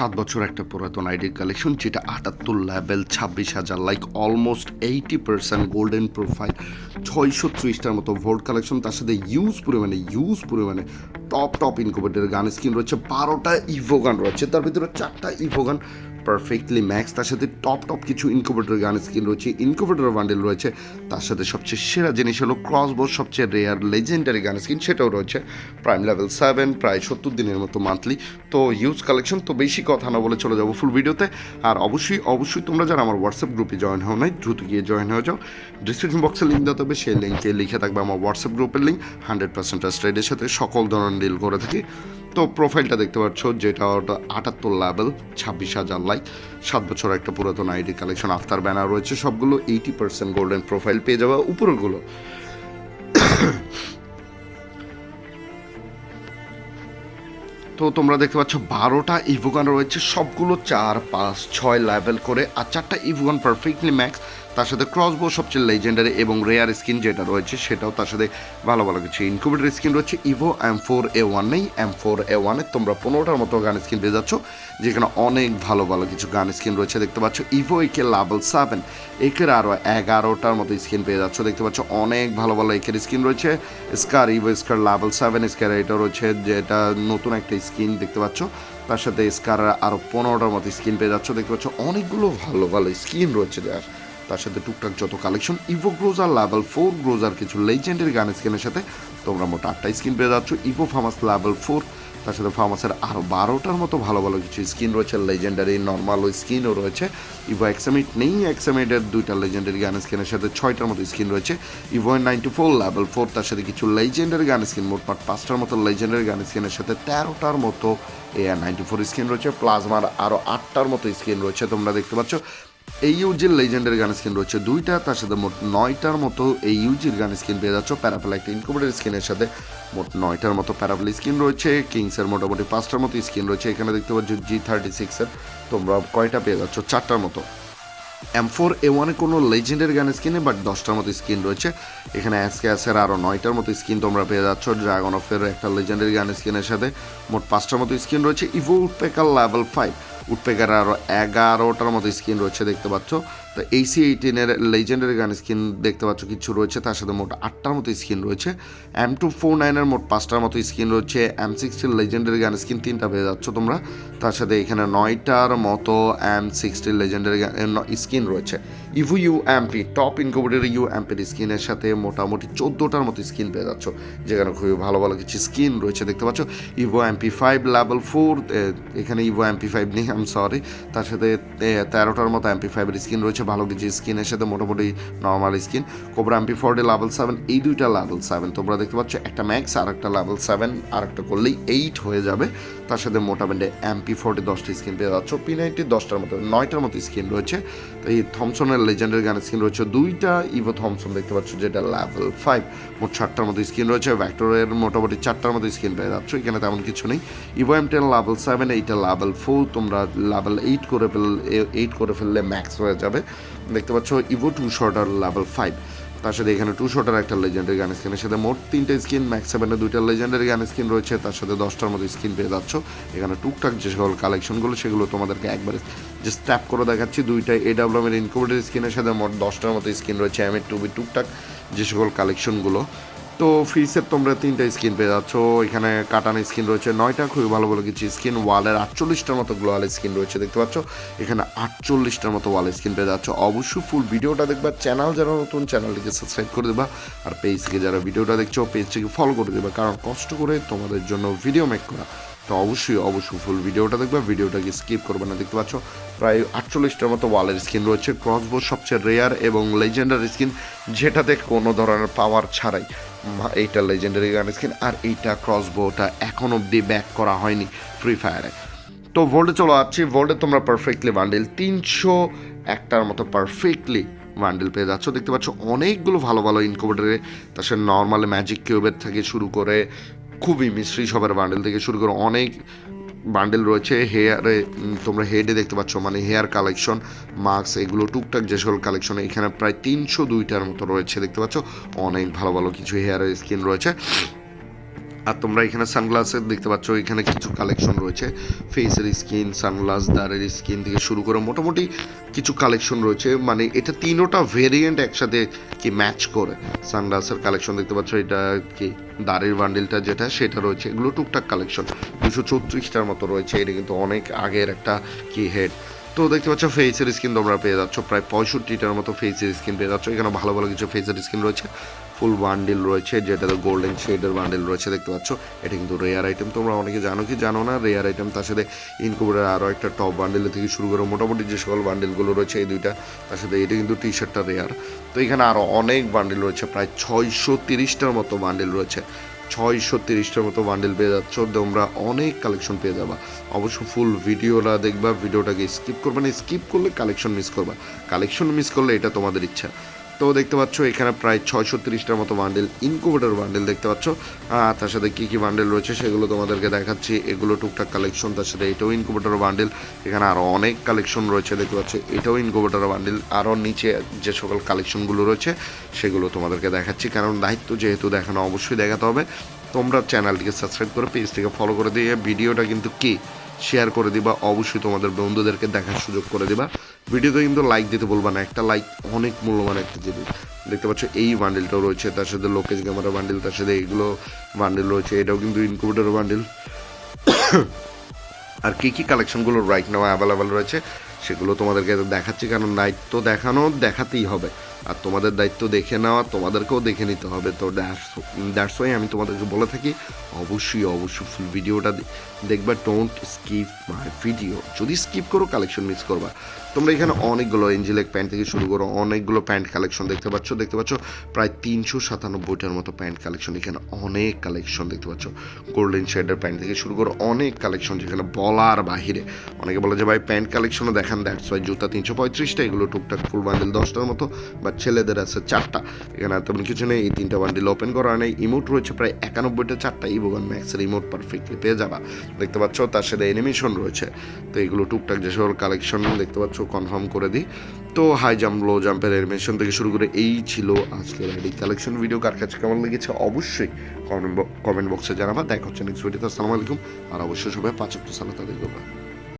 সাত বছর একটা পুরাতন আইডি কালেকশন, যেটা আটাত্তর লেভেল ছাব্বিশ হাজার like almost eighty percent golden profile ছয়শো ত্রিশটার মতো ভোট কালেকশন তার সাথে ইউজ পরিমাণে ইউজ পরিমাণে top top incubator gun skin রয়েছে, বারোটা ইভো গান রয়েছে, তার ভিতরে চারটা ইভো গান পারফেক্টলি ম্যাক্স তার সাথে টপ টপ কিছু ইনকুবেটর গান স্কিন রয়েছে ইনকুবেটর বান্ডেল রয়েছে, তার সাথে সবচেয়ে সেরা জিনিস হলো ক্রসবোর্ড সবচেয়ে রেয়ার লেজেন্ডারি গান স্কিন সেটাও রয়েছে প্রাইম লেভেল সেভেন প্রায় সত্তর দিনের মতো মান্থলি তো ইউজ কালেকশন তো বেশি কথা না বলে চলে যাব ফুল ভিডিওতে আর অবশ্যই অবশ্যই তোমরা যারা আমার হোয়াটসঅ্যাপ গ্রুপে জয়েন হও নাই, দ্রুত গিয়ে জয়েন হয়ে যাও ডিসক্রিপশন বক্সে লিঙ্ক দেওয়া হবে সেই লিঙ্কে লিখে থাকবে আমার হোয়াটসঅ্যাপ গ্রুপের লিঙ্ক হান্ড্রেড পার্সেন্ট সাথে সকল ধরনের ডিল করে থাকি। তো প্রোফাইলটা দেখতে পাচ্ছ, যেটা ওটা আটাত্তর লেভেল ছাব্বিশ হাজার লাইক সাত বছর একটা পুরাতন আইডি কালেকশন আফতার ব্যানার রয়েছে, সবগুলো এইটি পার্সেন্ট গোল্ডেন প্রোফাইল পেয়ে যাবে উপরগুলো তো তোমরা দেখতে পাচ্ছ, বারোটা ইভোগান রয়েছে, সবগুলো চার, পাঁচ, ছয় লেভেল করে, আর চারটা ইভোগান পারফেক্টলি ম্যাক্স তার সাথে ক্রসবো সবচেয়ে লেজেন্ডারি এবং রেয়ার স্কিন যেটা রয়েছে সেটাও তার সাথে ভালো ভালো কিছু ইনকুবেটার স্কিন রয়েছে। Evo M four A one নেই এম ফোর এ ওয়ানে তোমরা পনেরোটার মতো গান স্কিন পেয়ে যাচ্ছ, যেখানে অনেক ভালো ভালো কিছু গান স্কিন রয়েছে দেখতে পাচ্ছ। ইভো একে লাভেল সেভেন একের আরও এগারোটার মতো স্কিন পেয়ে যাচ্ছ দেখতে পাচ্ছ। অনেক ভালো ভালো একের স্কিন রয়েছে। Scar Evo Scar level seven Scar এটা রয়েছে যেটা নতুন একটা স্কিন দেখতে পাচ্ছ। তার সাথে স্কার আরও পনেরোটার মতো স্কিন পেয়ে যাচ্ছ দেখতে পাচ্ছ। অনেকগুলো ভালো ভালো স্কিন রয়েছে দেয়ার তার সাথে টুকটাক যত কালেকশন ইভো গ্রোজার লেভেল ফোর গ্রোজার কিছু লেজেন্ডের গান স্কিনের সাথে তোমরা মোট আটটা স্কিন পেয়ে যাচ্ছ। ইভো ফার্মাস লেভেল ফোর তার সাথে ফার্মাসের আরও বারোটার মতো ভালো ভালো কিছু স্কিন রয়েছে। লেজেন্ডারি নর্মাল স্কিনও রয়েছে। ইভো এক্সামিট নেই এক্সামিটের দুইটা লেজেন্ডারি গান স্কিনের সাথে ছয়টার মতো স্কিন রয়েছে। Evo ninety four level four তার সাথে কিছু লেজেন্ডারি গান স্কিন মোটমাট পাঁচটার মতো লেজেন্ডারি গান স্কিনের সাথে তেরোটার মতো এআর নাইনটি ফোর স্কিন রয়েছে। প্লাজমার আরও আটটার মতো স্কিন রয়েছে। তোমরা দেখতে পাচ্ছ এই ইউজির লেজেন্ডের গান স্কিন রয়েছে দুইটা, তার সাথে মোট নয়টার মতো এই ইউজির গান স্কিন পেয়ে যাচ্ছ। প্যারাফেল একটা ইনকুবেটার স্কিনের সাথে মোট নয়টার মতো প্যারাফেল স্কিন রয়েছে। কিংসের মোটামুটি পাঁচটার মতো স্কিন রয়েছে। এখানে দেখতে পাচ্ছ জি থার্টি সিক্সের তোমরা কয়টা পেয়ে যাচ্ছ? চারটার মতো। এম ফোর এ ওয়ানে কোনো লেজেন্ডের গান স্কিনে বাট দশটার মতো স্কিন রয়েছে। এখানে অ্যাসকে অ্যাসের আরও নয়টার মতো স্কিন তোমরা পেয়ে যাচ্ছ। ড্রাগন অফের একটা লেজেন্ডের গান স্কিনের সাথে মোট পাঁচটার মতো স্কিন রয়েছে। Evo woodpecker level five woodpecker আরও এগারোটার মতো স্ক্রিন রয়েছে দেখতে পাচ্ছ। তো এইসি এইটিনের লেজেন্ডারি গান স্কিন দেখতে পাচ্ছ কিছু রয়েছে, তার সাথে মোট আটটার মতো স্কিন রয়েছে। এম টু ফোর নাইনের মোট পাঁচটার মতো স্কিন রয়েছে। এম সিক্সটির লেজেন্ডারি গান স্কিন তিনটা পেয়ে যাচ্ছ তোমরা। তার সাথে এখানে নয়টার মতো এম সিক্সটির লেজেন্ডারি স্কিন রয়েছে। Evo UMP top incubator U এমপির স্কিনের সাথে মোটামুটি চোদ্দোটার মতো স্কিন পেয়ে যাচ্ছ। যেখানে খুবই ভালো ভালো কিছু স্কিন রয়েছে দেখতে পাচ্ছ। Evo MP five level four এখানে ইভো এমপি ফাইভ নেই আম সরি তার সাথে তেরোটার মতো এমপি ফাইভের স্কিন রয়েছে। ভালো কিছু স্কিনের সাথে মোটামুটি normal skin cobra MP forty level seven এই দুইটা লেভেল সেভেন তোমরা দেখতে পাচ্ছ একটা ম্যাক্স আর একটা লেভেল সেভেন আর একটা করলেই এইট হয়ে যাবে। তার সাথে মোটামুটি এমপি ফোরটি দশটা স্কিন পেয়ে যাচ্ছ। পি নাইনটি দশটার মতো, নয়টার মতো স্কিন রয়েছে। তো এই থমসনের লেজেন্ডের গানের স্কিন রয়েছে। দুইটা ইভো থমসন দেখতে পাচ্ছ, যেটা লেভেল ফাইভ মোট চারটার মতো স্কিন রয়েছে। ভ্যাক্টরের মোটামুটি চারটার মতো স্কিন পেয়ে যাচ্ছ। এখানে তেমন কিছু নেই। Evo M ten level seven এইটা লেভেল ফোর তোমরা লেভেল এইট করে ফেল এইট করে ফেললে ম্যাক্স হয়ে যাবে। দেখতে পাচ্ছ evo two shorter level five তার সাথে এখানে টু শর্টার একটা লেজেন্ডের গান স্কিনের সাথে মোট তিনটে স্কিন ম্যাক্স সেভেনে দুইটা লেজেন্ডারি গান স্কিন রয়েছে। তার সাথে দশটার মতো স্কিন পেয়ে যাচ্ছ। এখানে টুকটাক যে সকল কালেকশনগুলো সেগুলো তোমাদেরকে একবারে যে স্ট্যাপ করে দেখাচ্ছি। দুইটা এ ডাব্লিউএমের ইনকুবেটার স্কিনের সাথে মোট দশটার মতো স্কিন রয়েছে। এম এর টুবি টুকটাক যে সকল কালেকশনগুলো তো ফ্রিসের তোমরা তিনটা স্কিন পেয়ে যাচ্ছ। এখানে কাটানো স্কিন রয়েছে নয়টা, খুবই ভালো ভালো কিছু স্কিন ওয়ালের আটচল্লিশটার মতো গ্লোয়াল স্কিন রয়েছে, দেখতে পাচ্ছ? এখানে আটচল্লিশটার মতো ওয়াল স্কিন পেয়ে যাচ্ছ। অবশ্যই ফুল ভিডিওটা দেখবা চ্যানেল যারা নতুন চ্যানেলটিকে সাবস্ক্রাইব করে দেবা। আর পেজ থেকে যারা ভিডিওটা দেখছ পেজটিকে ফলো করে দেবা, কারণ কষ্ট করে তোমাদের জন্য ভিডিও মেক করা। তো অবশ্যই অবশ্যই ফুল ভিডিওটা দেখবে, ভিডিওটাকে স্কিপ করবে না, দেখতে পাচ্ছ? প্রায় আটচল্লিশটার মতো ওয়ালের স্কিন রয়েছে। ক্রসবো সবচেয়ে রেয়ার এবং লেজেন্ডার স্কিন যেটাতে কোনো ধরনের পাওয়ার ছাড়াই। এইটা লেজেন্ডারি গান স্কিন আর এইটা ক্রসবোটা এখন অবধি ব্যাক করা হয়নি ফ্রি ফায়ারে তো ভোল্টে চলো আসছি ভোল্টে তোমরা পারফেক্টলি বান্ডেল তিনশো একটার মতো পারফেক্টলি বান্ডেল পেয়ে যাচ্ছ। দেখতে পাচ্ছ অনেকগুলো ভালো ভালো ইনকোভেটারে তার সাথে নর্মাল ম্যাজিক কিউবের থেকে শুরু করে খুবই মিশ্রি সবার বান্ডেল থেকে শুরু করে অনেক বান্ডেল রয়েছে, হেয়ারে তোমরা হেডে দেখতে পাচ্ছ মানে হেয়ার কালেকশন, মাস্ক, এগুলো টুকটাক যে সকল কালেকশন, এখানে প্রায় তিনশো দুইটার মতো রয়েছে, দেখতে পাচ্ছ? অনেক ভালো ভালো কিছু হেয়ারের স্কিন রয়েছে। আর তোমরা এখানে সানগ্লাসের দেখতে পাচ্ছ, এখানে কিছু কালেকশন রয়েছে। ফেসের স্কিন সানগ্লাস দাঁড়ের স্কিন থেকে শুরু করে মোটামুটি কিছু কালেকশন রয়েছে। মানে এটা তিনোটা ভেরিয়েন্ট একসাথে কি ম্যাচ করে। সানগ্লাসের কালেকশন দেখতে পাচ্ছ, এটা কি দাঁড়ের বান্ডিলটা যেটা, সেটা রয়েছে। এগুলো টুকটাক কালেকশন দুশো চৌত্রিশটার মতো রয়েছে। এটা কিন্তু অনেক আগের একটা কি হেড তো দেখতে পাচ্ছ ফেসের স্কিন তোমরা পেয়ে যাচ্ছ। প্রায় পঁয়ষট্টিটার মতো ফেসের স্কিন পেয়ে যাচ্ছ। এখানে ভালো ভালো কিছু ফেসের স্কিন রয়েছে। ফুল বান্ডিল রয়েছে, যেটাতে গোল্ডেন শেডের বান্ডিল রয়েছে, দেখতে পাচ্ছ। এটা কিন্তু রেয়ার আইটেম তোমরা অনেকে জানো কি জানো না? রেয়ার আইটেম তার সাথে ইনকুবেটার আরও একটা টপ বান্ডিল থেকে শুরু করে মোটামুটি যে সকল বান্ডিলগুলো রয়েছে, এই দুইটা, তার সাথে এটা কিন্তু টি শার্টটা রেয়ার তো এখানে আরও অনেক বান্ডিল রয়েছে, প্রায় ছয়শো তিরিশটার মতো বান্ডিল রয়েছে। ছয়শো তিরিশটার মতো বান্ডিল পেয়ে যাচ্ছ, তোমরা অনেক কালেকশন পেয়ে যাবা। অবশ্য ফুল ভিডিওটা দেখবা, ভিডিওটাকে স্কিপ করবে না স্কিপ করলে কালেকশন মিস করবা। কালেকশন মিস করলে এটা তোমাদের ইচ্ছা। তো দেখতে পাচ্ছ, এখানে প্রায় ছয়শো তিরিশটার মতো বান্ডেল ইনকুবেটার বান্ডেল দেখতে পাচ্ছ। আর তার সাথে কী কী বান্ডেল রয়েছে সেগুলো তোমাদেরকে দেখাচ্ছি। এগুলো টুকটাক কালেকশন তার সাথে এটাও ইনকুবেটার বান্ডেল এখানে আরও অনেক কালেকশন রয়েছে, দেখতে পাচ্ছ। এটাও ইনকুবেটার বান্ডেল আরও নিচে যে সকল কালেকশনগুলো রয়েছে, সেগুলো তোমাদেরকে দেখাচ্ছি। কারণ দায়িত্ব যেহেতু দেখানো, অবশ্যই দেখাতে হবে। তোমরা চ্যানেলটিকে সাবস্ক্রাইব করে পেজটিকে ফলো করে দিয়ে ভিডিওটা কিন্তু কি? শেয়ার করে দিবা, অবশ্যই তোমাদের বন্ধুদেরকে দেখার সুযোগ করে দিবা। ভিডিওতে কিন্তু লাইক দিতে বলবা না, একটা লাইক অনেক মূল্যবান একটা জিনিস। দেখতে পাচ্ছ, এই বান্ডেলটাও রয়েছে, তার সাথে লোকেশ ক্যামেরা বান্ডেল তার সাথে এইগুলো বান্ডেল রয়েছে, এটাও কিন্তু ইনকুবেটর বান্ডেল আর কী কী কালেকশনগুলো রাইট নাও অ্যাভেলেবেল রয়েছে, সেগুলো তোমাদেরকে দেখাচ্ছি, কারণ দায়িত্ব দেখানো দেখাতেই হবে। আর তোমাদের দায়িত্ব দেখে নেওয়া তোমাদেরকেও দেখে নিতে হবে, তো দ্যাটস ওয়াই আমি তোমাদেরকে বলে থাকি অবশ্যই অবশ্যই ফুল ভিডিওটা দেখবা ডোন্ট স্কিপ মাই ভিডিও যদি স্কিপ করো কালেকশন মিস করবা। তোমরা এখানে অনেকগুলো এঞ্জেলেক প্যান্ট থেকে শুরু করো, অনেকগুলো প্যান্ট কালেকশন দেখতে পাচ্ছ। দেখতে পাচ্ছ, প্রায় তিনশো সাতানব্বইটার মতো প্যান্ট কালেকশন এখানে অনেক কালেকশন দেখতে পাচ্ছ। গোল্ডেন শেডের প্যান্ট থেকে শুরু করো অনেক কালেকশন যেখানে বলার বাহিরে। অনেকে বলে যে, ভাই প্যান্ট কালেকশনও দেখান দ্যাটস ওয়াই জুতা তিনশো পঁয়ত্রিশটা, এগুলো টুকটাক ফুল বান্ডেল দশটার মতো বা ছেলেদের আছে চারটা। এখানে তেমন কিছু নেই, এই তিনটা বান্ডিল ওপেন করা নেই। ইমোট রয়েছে প্রায় একানব্বইটা, চারটা। ইবোগান ম্যাক্স রিমোট পারফেক্টলি পেয়ে যাবা। দেখতে পাচ্ছ, তার সাথে অ্যানিমেশন রয়েছে। তো এগুলো টুকটাক যে সকল কালেকশন দেখতে পাচ্ছ কনফার্ম করে দিই। তো হাই জাম্প লো জাম্পের অ্যানিমেশন থেকে শুরু করে এই ছিল আজকের আইডি কালেকশন ভিডিও কার কাছে কেমন লেগেছে অবশ্যই কমেন্ট কমেন্ট বক্সে জানাবা। দেখা হচ্ছে নেক্সট ভিডিওতে আসসালামু আলাইকুম। আর অবশ্যই সবাই পাঁচ সালা তাদের করবা।